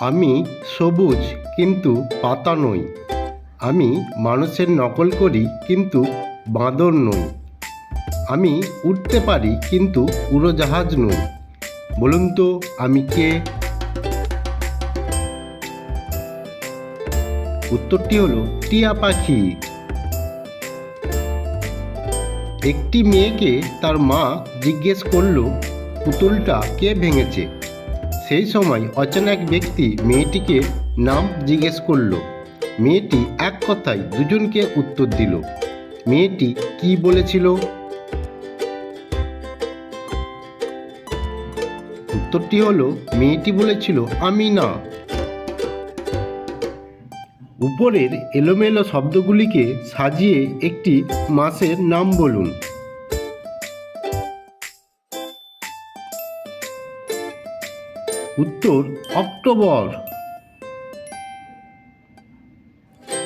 আমি সবুজ কিন্তু পাতা নই। আমি মানুষের নকল করি কিন্তু বাঁদর নই। আমি উঠতে পারি কিন্তু উড়োজাহাজ নই। বলুন তো আমি কে? উত্তরটি হলো টিয়া পাখি। একটি মেয়েকে তার মা জিজ্ঞেস করল, পুতুলটা কে ভেঙেছে? সেই সময় অচেনা এক ব্যক্তি মেয়েটিকে নাম জিজ্ঞেস করল। মেয়েটি এক কথায় দুজনকে উত্তর দিল। মেয়েটি কি বলেছিল? উত্তরটি হলো, মেয়েটি বলেছিল, আমি না। উপরের এলোমেলো শব্দগুলিকে সাজিয়ে একটি মাসের নাম বলুন। উত্তর, অক্টোবর।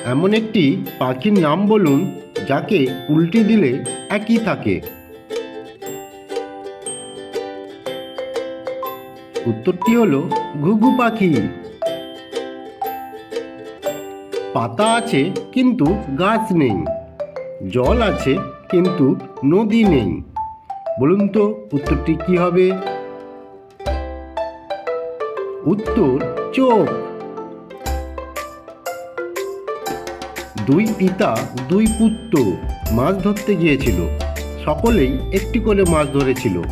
এমন একটি পাখির নাম বলুন, যাকে উল্টে দিলে একই থাকে। উত্তরটি হলো ঘুঘু পাখি। পাতা আছে, কিন্তু গাছ নেই। জল আছে, কিন্তু নদী নেই। বলুন তো, উত্তরটি কি হবে? উত্তর চোখ। দুই পিতা, দুই পুত্র মাছ ধরতে গিয়েছিল। সকলেই একটি করে মাছ ধরেছিল।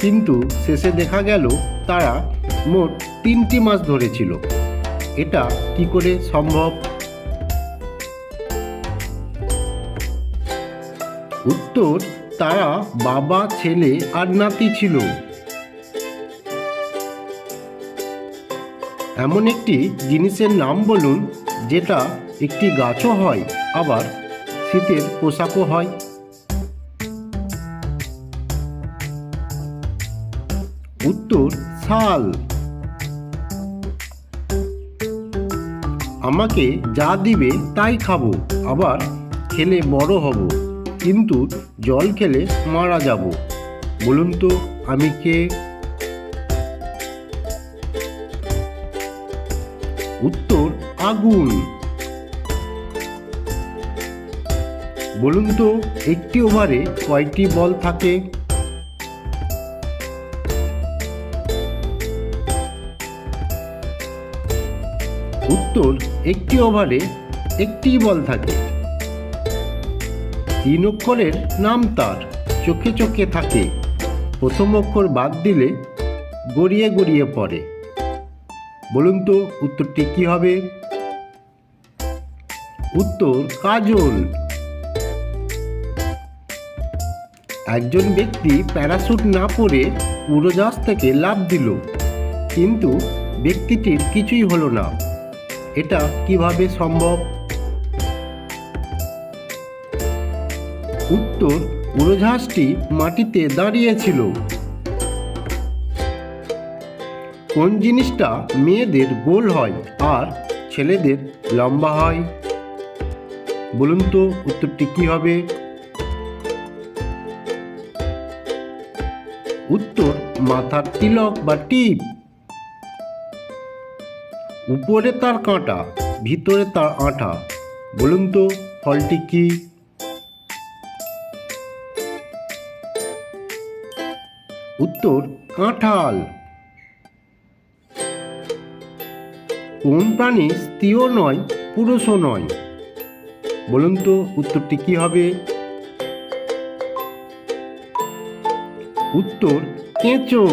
কিন্তু শেষে দেখা গেল তারা মোট তিনটি মাছ ধরেছিল। এটা কি করে সম্ভব? উত্তর, তারা বাবা, ছেলে আর নাতি ছিল। এমন একটি জিনিসের নাম বলুন, যেটা একটি গাছও হয়, আবার শীতের পোশাকও হয়। উত্তর, শাল। আমাকে যা দিবে তাই খাব, আবার খেলে বড় হব, কিন্তু জল খেলে মারা যাব। বলুন তো, আমি কে? উত্তর, আগুন। বলুন তো, একটি ওভারে কয়টি বল থাকে? উত্তর, একটি ওভারে একটি বল থাকে। তিন অক্ষরের নাম তার, চোখে চোখে থাকে। প্রথম অক্ষর বাদ দিলে গড়িয়ে গড়িয়ে পড়ে। বলুন তো উত্তরটি কি হবে? উত্তর, কাজল। একজন ব্যক্তি প্যারাশুট না পরে উড়োজাহাজ থেকে লাভ দিল, কিন্তু ব্যক্তিটির কিছুই হলো না। এটা কীভাবে সম্ভব? উত্তর, উড়োজাহাজটি মাটিতে দাঁড়িয়েছিল। কোন জিনিসটা মেয়েদের গোল হয় আর ছেলেদের লম্বা হয়? বলুন তো উত্তরটি কি হবে? উত্তর, মাথার তিলক বা টিপ। উপরে তার কাঁটা, ভিতরে তার আঠা। বলুন তো ফলটি কি? উত্তর, কাঁঠাল। কোন প্রাণী স্ত্রীও নয় পুরুষও নয়? বলুন তো উত্তরটি কি হবে? উত্তর কেঁচো।